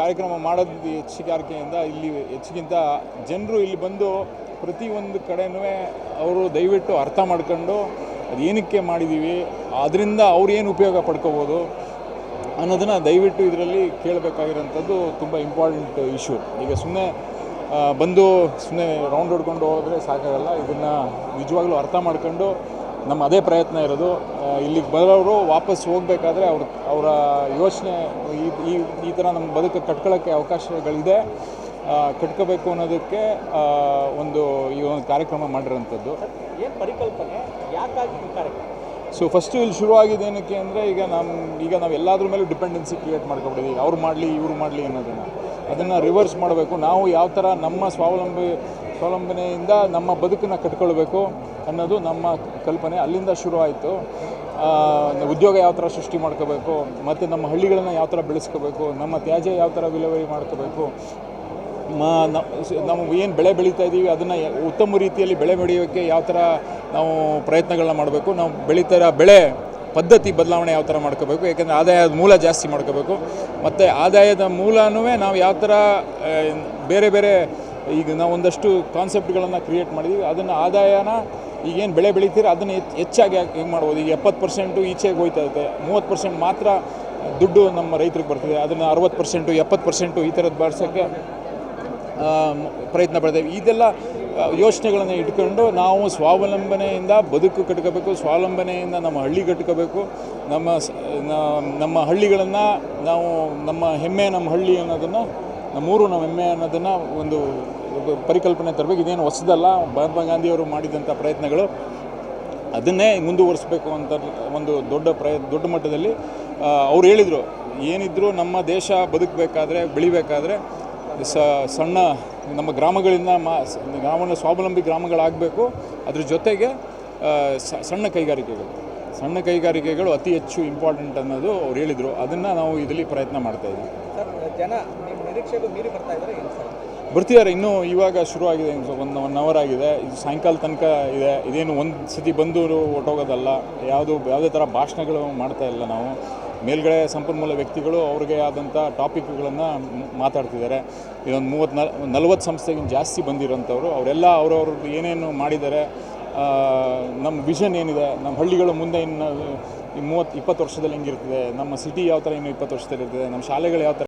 ಕಾರ್ಯಕ್ರಮ ಮಾಡೋದು ಹೆಚ್ಚಿಗಾರಿಕೆಯಿಂದ ಇಲ್ಲಿ ಹೆಚ್ಚಿಗಿಂತ ಜನರು ಇಲ್ಲಿ ಬಂದು ಪ್ರತಿಯೊಂದು ಕಡೆನೂ ಅವರು ದಯವಿಟ್ಟು ಅರ್ಥ ಮಾಡ್ಕೊಂಡು ಅದು ಏನಕ್ಕೆ ಮಾಡಿದ್ದೀವಿ ಅದರಿಂದ ಅವ್ರು ಏನು ಉಪಯೋಗ ಪಡ್ಕೋಬೋದು ಅನ್ನೋದನ್ನು ದಯವಿಟ್ಟು ಇದರಲ್ಲಿ ಕೇಳಬೇಕಾಗಿರೋಂಥದ್ದು ತುಂಬ ಇಂಪಾರ್ಟೆಂಟ್ ಇಶ್ಯೂ ಈಗ ಸುಮ್ಮನೆ ಬಂದು ಸುಮ್ಮನೆ ರೌಂಡ್ ಹೊಡ್ಕೊಂಡು ಹೋದರೆ ಸಾಕಾಗಲ್ಲ, ಇದನ್ನು ನಿಜವಾಗ್ಲೂ ಅರ್ಥ ಮಾಡ್ಕೊಂಡು ನಮ್ಮ ಅದೇ ಪ್ರಯತ್ನ ಇರೋದು ಇಲ್ಲಿಗೆ ಬರೋರು ವಾಪಸ್ ಹೋಗಬೇಕಾದ್ರೆ ಅವ್ರ ಅವರ ಯೋಚನೆ ಈ ಈ ಈ ಥರ ನಮ್ಮ ಬದುಕು ಕಟ್ಕೊಳ್ಳೋಕ್ಕೆ ಅವಕಾಶಗಳಿದೆ. ಕಟ್ಕೋಬೇಕು ಅನ್ನೋದಕ್ಕೆ ಒಂದು ಈ ಒಂದು ಕಾರ್ಯಕ್ರಮ ಮಾಡಿರೋಂಥದ್ದು. ಏನು ಪರಿಕಲ್ಪನೆ? ಯಾಕಾಗಿ ಕಾರ್ಯಕ್ರಮ? ಸೊ ಫಸ್ಟು ಇಲ್ಲಿ ಶುರುವಾಗಿದ್ದು ಏನಕ್ಕೆ ಅಂದರೆ ಈಗ ನಮ್ಮ ಈಗ ನಾವು ಎಲ್ಲಾದ್ರ ಮೇಲೂ ಡಿಪೆಂಡೆನ್ಸಿ ಕ್ರಿಯೇಟ್ ಮಾಡ್ಕೊಬಿಟ್ಟಿದ್ದೀವಿ ಅವ್ರು ಮಾಡಲಿ ಇವ್ರು ಮಾಡಲಿ ಅನ್ನೋದನ್ನು. ಅದನ್ನು ರಿವರ್ಸ್ ಮಾಡಬೇಕು. ನಾವು ಯಾವ ಥರ ನಮ್ಮ ಸ್ವಾವಲಂಬಿ ಸ್ವಾವಲಂಬನೆಯಿಂದ ನಮ್ಮ ಬದುಕನ್ನು ಕಟ್ಕೊಳ್ಬೇಕು ಅನ್ನೋದು ನಮ್ಮ ಕಲ್ಪನೆ. ಅಲ್ಲಿಂದ ಶುರುವಾಯಿತು. ಉದ್ಯೋಗ ಯಾವ ಥರ ಸೃಷ್ಟಿ ಮಾಡ್ಕೋಬೇಕು, ಮತ್ತು ನಮ್ಮ ಹಳ್ಳಿಗಳನ್ನು ಯಾವ ಥರ ಬೆಳೆಸ್ಕೋಬೇಕು, ನಮ್ಮ ತ್ಯಾಜ್ಯ ಯಾವ ಥರ ವಿಲೇವರಿ ಮಾಡ್ಕೋಬೇಕು ನಾವು ಏನು ಬೆಳೆ ಬೆಳೀತಾ ಇದ್ದೀವಿ ಅದನ್ನು ಉತ್ತಮ ರೀತಿಯಲ್ಲಿ ಬೆಳೆ ಬೆಳೆಯೋಕ್ಕೆ ಯಾವ ಥರ ನಾವು ಪ್ರಯತ್ನಗಳನ್ನ ಮಾಡಬೇಕು, ನಾವು ಬೆಳೀತಾ ಬೆಳೆ ಪದ್ಧತಿ ಬದಲಾವಣೆ ಯಾವ ಥರ ಮಾಡ್ಕೋಬೇಕು ಯಾಕೆಂದರೆ ಆದಾಯದ ಮೂಲ ಜಾಸ್ತಿ ಮಾಡ್ಕೋಬೇಕು. ಮತ್ತು ಆದಾಯದ ಮೂಲನೂ ನಾವು ಯಾವ ಥರ ಬೇರೆ ಬೇರೆ, ಈಗ ನಾವು ಒಂದಷ್ಟು ಕಾನ್ಸೆಪ್ಟ್ಗಳನ್ನು ಕ್ರಿಯೇಟ್ ಮಾಡಿದ್ದೀವಿ ಅದನ್ನು ಆದಾಯನ ಈಗೇನು ಬೆಳೆ ಬೆಳಿತೀರ, ಅದನ್ನು ಹೆಚ್ಚಾಗಿ ಹೆಂಗೆ ಮಾಡ್ಬೋದು? ಈಗ ಎಪ್ಪತ್ತು ಪರ್ಸೆಂಟು ಈಚೆಗೆ ಹೋಯ್ತಾ ಇರುತ್ತೆ ಮೂವತ್ತು ಪರ್ಸೆಂಟ್ ಮಾತ್ರ ದುಡ್ಡು ನಮ್ಮ ರೈತರಿಗೆ ಬರ್ತಿದೆ, ಅದನ್ನು ಅರವತ್ತು ಪರ್ಸೆಂಟು ಎಪ್ಪತ್ತು ಪರ್ಸೆಂಟು ಈ ಥರದ್ದು ಬಾರಿಸೋಕ್ಕೆ ಪ್ರಯತ್ನ ಪಡ್ತೇವೆ. ಇದೆಲ್ಲ ಯೋಚನೆಗಳನ್ನು ಇಟ್ಕೊಂಡು ನಾವು ಸ್ವಾವಲಂಬನೆಯಿಂದ ಬದುಕು ಕಟ್ಕೋಬೇಕು, ಸ್ವಾವಲಂಬನೆಯಿಂದ ನಮ್ಮ ಹಳ್ಳಿ ಕಟ್ಕೋಬೇಕು, ನಮ್ಮ ನಮ್ಮ ಹಳ್ಳಿಗಳನ್ನು ನಾವು ನಮ್ಮ ಹೆಮ್ಮೆ ನಮ್ಮ ಹಳ್ಳಿ ಅನ್ನೋದನ್ನು, ನಮ್ಮೂರು ನಮ್ಮ ಹೆಮ್ಮೆ ಅನ್ನೋದನ್ನು ಒಂದು ಪರಿಕಲ್ಪನೆ ತರಬೇಕು. ಇದೇನು ಹೊಸದಲ್ಲ. ಮಹಾತ್ಮ ಗಾಂಧಿಯವರು ಮಾಡಿದಂಥ ಪ್ರಯತ್ನಗಳು. ಅದನ್ನೇ ಮುಂದುವರಿಸಬೇಕು ಅಂತ ಒಂದು ದೊಡ್ಡ ಪ್ರಯ, ದೊಡ್ಡ ಮಟ್ಟದಲ್ಲಿ ಅವ್ರು ಹೇಳಿದರು. ಏನಿದ್ರು ನಮ್ಮ ದೇಶ ಬದುಕಬೇಕಾದ್ರೆ, ಬೆಳಿಬೇಕಾದ್ರೆ, ಸ, ಸಣ್ಣ ನಮ್ಮ ಗ್ರಾಮಗಳಿಂದ ಮಾ ಗ್ರಾಮನ ಸ್ವಾವಲಂಬಿ ಗ್ರಾಮಗಳಾಗಬೇಕು. ಅದ್ರ ಜೊತೆಗೆ ಸಣ್ಣ ಕೈಗಾರಿಕೆಗಳು. ಸಣ್ಣ ಕೈಗಾರಿಕೆಗಳು ಅತಿ ಹೆಚ್ಚು ಇಂಪಾರ್ಟೆಂಟ್ ಅನ್ನೋದು ಅವ್ರು ಹೇಳಿದರು. ಅದನ್ನು ನಾವು ಇದರಲ್ಲಿ ಪ್ರಯತ್ನ ಮಾಡ್ತಾಯಿದ್ದೀವಿ ಜನ ನಿರೀಕ್ಷೆಗೂ ಮೀರಿ ಬರ್ತಾ ಇದ್ದಾರೆ. ಬರ್ತಿದ್ದಾರೆ ಇನ್ನೂ ಇವಾಗ ಶುರುವಾಗಿದೆ, ಒಂದು ಒನ್ ಅವರ್ ಆಗಿದೆ. ಇದು ಸಾಯಂಕಾಲ ತನಕ ಇದೆ. ಇದೇನು ಒಂದು ಸತಿ ಬಂದು ಹೊಟ್ಟೋಗೋದಲ್ಲ ಯಾವುದು, ಯಾವುದೇ ಥರ ಭಾಷಣಗಳು ಮಾಡ್ತಾ ಇಲ್ಲ ನಾವು. ಮೇಲ್ಗಡೆ ಸಂಪನ್ಮೂಲ ವ್ಯಕ್ತಿಗಳು ಅವ್ರಿಗೆ ಆದಂಥ ಟಾಪಿಕ್ಗಳನ್ನು ಮಾತಾಡ್ತಿದ್ದಾರೆ. ಇದೊಂದು ಮೂವತ್ತು ನಲ್, ನಲ್ವತ್ತು ಸಂಸ್ಥೆಗಿಂತ ಜಾಸ್ತಿ ಬಂದಿರೋಂಥವ್ರು. ಅವರೆಲ್ಲ ಅವ್ರವ್ರದ್ದು ಏನೇನು ಮಾಡಿದ್ದಾರೆ ನಮ್ಮ ವಿಷನ್ ಏನಿದೆ ನಮ್ಮ ಹಳ್ಳಿಗಳು ಮುಂದೆ ಇನ್ನು ಮೂವತ್ತು, ಇಪ್ಪತ್ತು ವರ್ಷದಲ್ಲಿ ಹೆಂಗಿರ್ತದೆ, ನಮ್ಮ ಸಿಟಿ ಯಾವ ಥರ ಇನ್ನು ಇಪ್ಪತ್ತು ವರ್ಷದಲ್ಲಿ ಇರ್ತದೆ ನಮ್ಮ ಶಾಲೆಗಳು ಯಾವ ಥರ